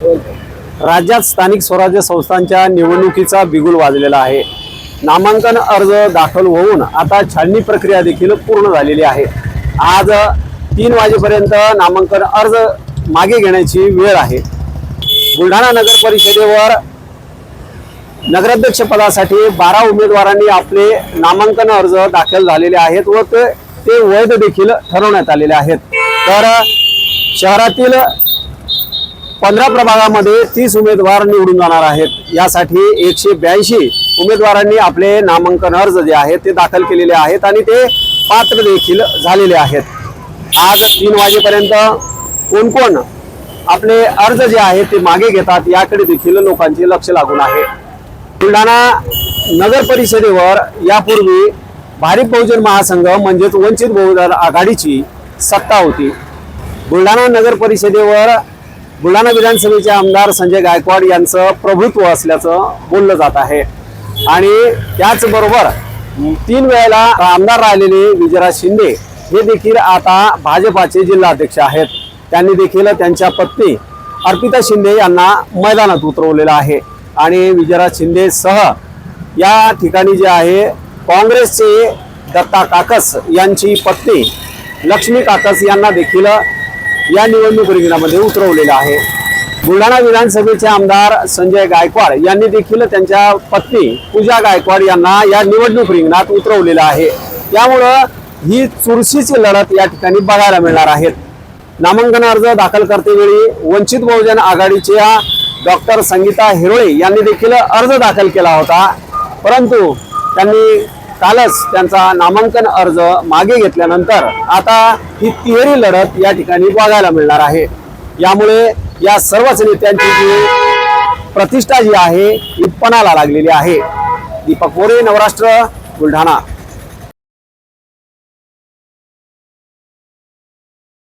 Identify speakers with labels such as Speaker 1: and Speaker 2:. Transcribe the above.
Speaker 1: राज्यात स्थानिक स्वराज्य संस्थांच्या निवडणुकीचा बिगुल वाजलेला आहे. नामांकन अर्ज दाखल होऊन आता छाननी प्रक्रिया देखील पूर्ण झालेली आहे. आज तीन वाजेपर्यंत नामांकन अर्ज मागे घेण्याची वेळ आहे. बुलढाणा नगर परिषदेवर नगराध्यक्ष पदासाठी बारा उमेदवारांनी आपले नामांकन अर्ज दाखल झालेले आहेत व ते ते वैध देखील ठरवण्यात आलेले आहेत. तर शहरातील पंधरा प्रभागामध्ये तीस उमेदवार निवडून जाणार आहेत. यासाठी एकशे ब्याऐंशी उमेदवारांनी आपले नामांकन अर्ज जे आहेत ते दाखल केलेले आहेत आणि ते पात्र देखील झालेले आहेत. आज तीन वाजेपर्यंत कोण कोण आपले अर्ज जे आहेत ते मागे घेतात याकडे देखील लोकांचे लक्ष लागून आहे. बुलढाणा नगर परिषदेवर यापूर्वी भारिप बहुजन महासंघ म्हणजेच वंचित बहुजन आघाडीची सत्ता होती. बुलढाणा नगर परिषदेवर बुलढाणा विधानसभेचे आमदार संजय गायकवाड यांचं प्रभुत्व असल्याचं बोललं जात आहे. आणि त्याचबरोबर तीन वेळेला आमदार राहिलेले विजयराज शिंदे हे देखील आता भाजपाचे जिल्हाध्यक्ष आहेत. त्यांनी देखील त्यांच्या पत्नी अर्पिता शिंदे यांना मैदानात उतरवलेलं आहे. आणि विजयराज शिंदे सह या ठिकाणी जे आहे काँग्रेसचे दत्ता काकस यांची पत्नी लक्ष्मी काकस यांना देखील या निवडणूक रिंगणामध्ये उतरवलेलं आहे. बुलढाणा विधानसभेचे आमदार संजय गायकवाड यांनी देखील त्यांच्या पत्नी पूजा गायकवाड यांना या निवडणूक रिंगणात उतरवलेलं आहे. त्यामुळं ही चुरशीची लढत या ठिकाणी बघायला मिळणार आहेत नामांकन अर्ज दाखल करतेवेळी वंचित बहुजन आघाडीच्या डॉक्टर संगीता हिरोळे यांनी देखील अर्ज दाखल केला होता. परंतु त्यांनी कालच त्यांचा नामांकन अर्ज मागे घेतल्यानंतर आता ही तिहेरी लढत या ठिकाणी बघायला मिळणार आहे. यामुळे या सर्वच नेत्यांची जी प्रतिष्ठा जी आहे ही पणाला लागलेली आहे. दीपक मोरे नवराष्ट्र बुलढाणा.